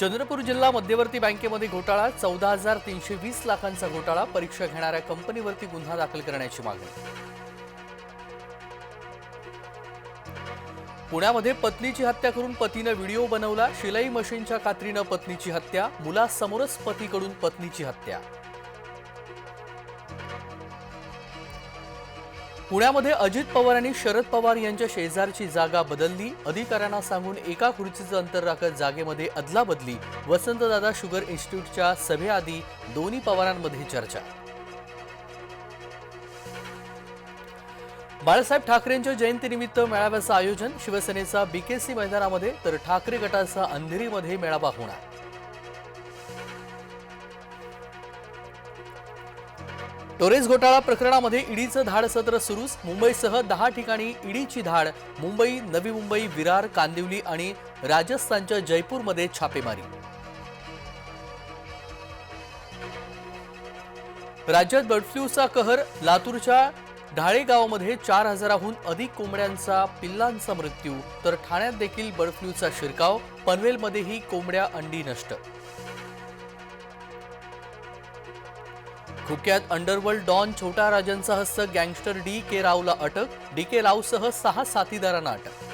चंद्रपूर जिल्हा मध्यवर्ती बँकेमध्ये घोटाळा चौदा हजार तीनशे वीस लाखांचा घोटाळा परीक्षा घेणाऱ्या कंपनीवरती गुन्हा दाखल करण्याची मागणी. पुण्यामध्ये पत्नीची हत्या करून पतीनं व्हिडिओ बनवला शिलाई मशीनच्या कात्रीनं पत्नीची हत्या मुलासमोरच पतीकडून पत्नीची हत्या. पुण्यामध्ये अजित पवार यांनी शरद पवार यांच्या शेजारची जागा बदलली. अधिकाऱ्यांना सांगून एका खुर्चीचं अंतर राखत जागेमध्ये अदलाबदली वसंतदादा शुगर इन्स्टिट्यूटच्या सभेआधी दोन्ही पवारांमध्ये चर्चा. बाळासाहेब ठाकरेंच्या जयंतीनिमित्त मेळाव्याचं आयोजन शिवसेनेचा बीकेसी मैदानामध्ये तर ठाकरे गटाचा अंधेरीमध्ये मेळावा होणार. टोरेस घोटाळा प्रकरणामध्ये ईडीचं धाड सत्र सुरूच. मुंबईसह दहा ठिकाणी ईडीची धाड. मुंबई नवी मुंबई विरार कांदिवली आणि राजस्थानच्या जयपूरमध्ये छापेमारी. राज्यात बर्ड फ्लूचा कहर लातूरच्या ढाळे गावामध्ये चार हजाराहून अधिक कोंबड्यांचा पिल्लांचा मृत्यू. तर ठाण्यात देखील बर्ड फ्लूचा शिरकाव. पनवेलमध्येही कोंबड्या अंडी नष्ट. खुक्यात अंडरवर्ल्ड डॉन छोटा राजांचा हस्त गँगस्टर डी के रावला अटक. डी के रावसह सहा साथीदारांना अटक.